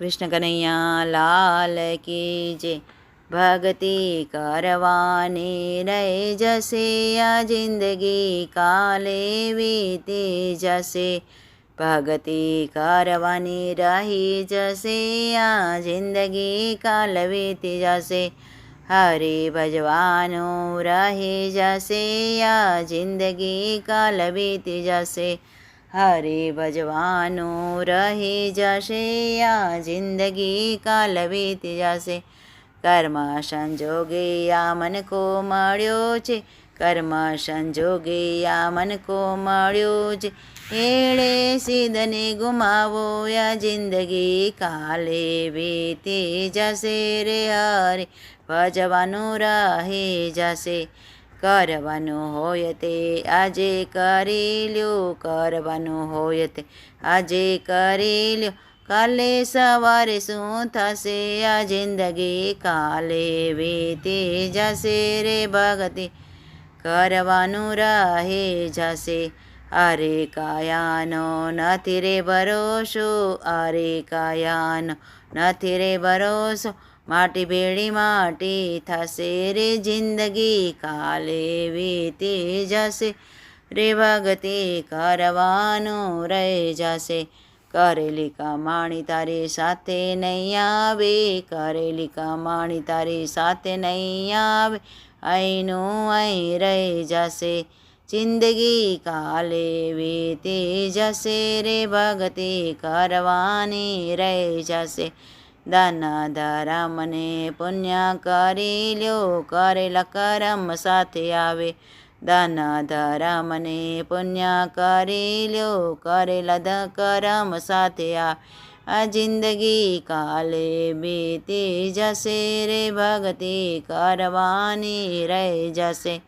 કૃષ્ણ કનૈયા લાલ કી જે ભક્તિ કરવાની રહી જશે, આ જિંદગી કાલે વીતી જશે. ભક્તિ કરવાની રહી જશે, આ જિંદગી કાલ વીતી જશે. હરે ભજવાનું રહી જશે, આ જિંદગી કાલ વીતી જશે. હરે ભજવાનું રહી જશે આ જિંદગી કાલ વીતી જશે કર્મ સંજોગે આ મન કો મળ્યો છે કર્મ સંજોગે આ મન કો મળ્યો છે એળે સીધને ગુમાવો આ જિંદગી કાલે વીતી જશે રે હરે ભજવાનું રહી જશે કરવાનું હોય તે, આજે કરી લ્યો, કરવાનું હોય તે, આજે કરી લ્યો. કાલે સવારે શું થશે? આ જિંદગી કાલે વીતી જશે રે ભગતી કરવાનું રહે જશે. અરે કાયાનો નથી રે ભરોસો, અરે કાયાનો નથી રે ભરોસો. માટી ભેળી માટી થશે રે જિંદગી, કાલે વીતી જશે રે ભગતિ કરવાનું રહી જશે. કરેલી કમાણી તારી સાથે નહીં આવે, કરેલી કમાણી તારી સાથે નહીં આવે, અહીંનું અહીં રહી જશે. જિંદગી કાલે વીતી જશે રે ભક્તિ, કરવાની રહી જશે. દાન ધારા મને પુણ્ય કરી લ્યો કરેલા કરમ સાથે આવે. દાના ધારા મને પુણ્ય કરી લ્યો કરેલા ધ કરમ સાથે આ. આ જિંદગી કાલે બીતી જશે રે ભક્તિ કરવાની રહી જશે.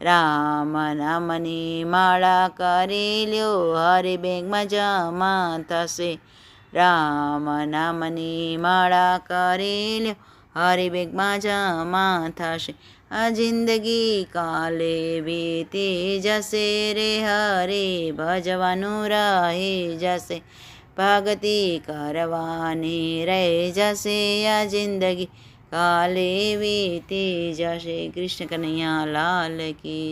રામ નામની માળા કરી લ્યો, હરિ બેગમાં જમા થશે. રામ નામની માળા કરી લ્યો હરિ બેગમાં જમા થશે. આ જિંદગી કાલે વીતી જશે રે હરે, ભજવાનું રહી જશે. ભક્તિ કરવાની રહી જશે આ જિંદગી કાલે વીતી જશે. કૃષ્ણ કનૈયા લાલ કી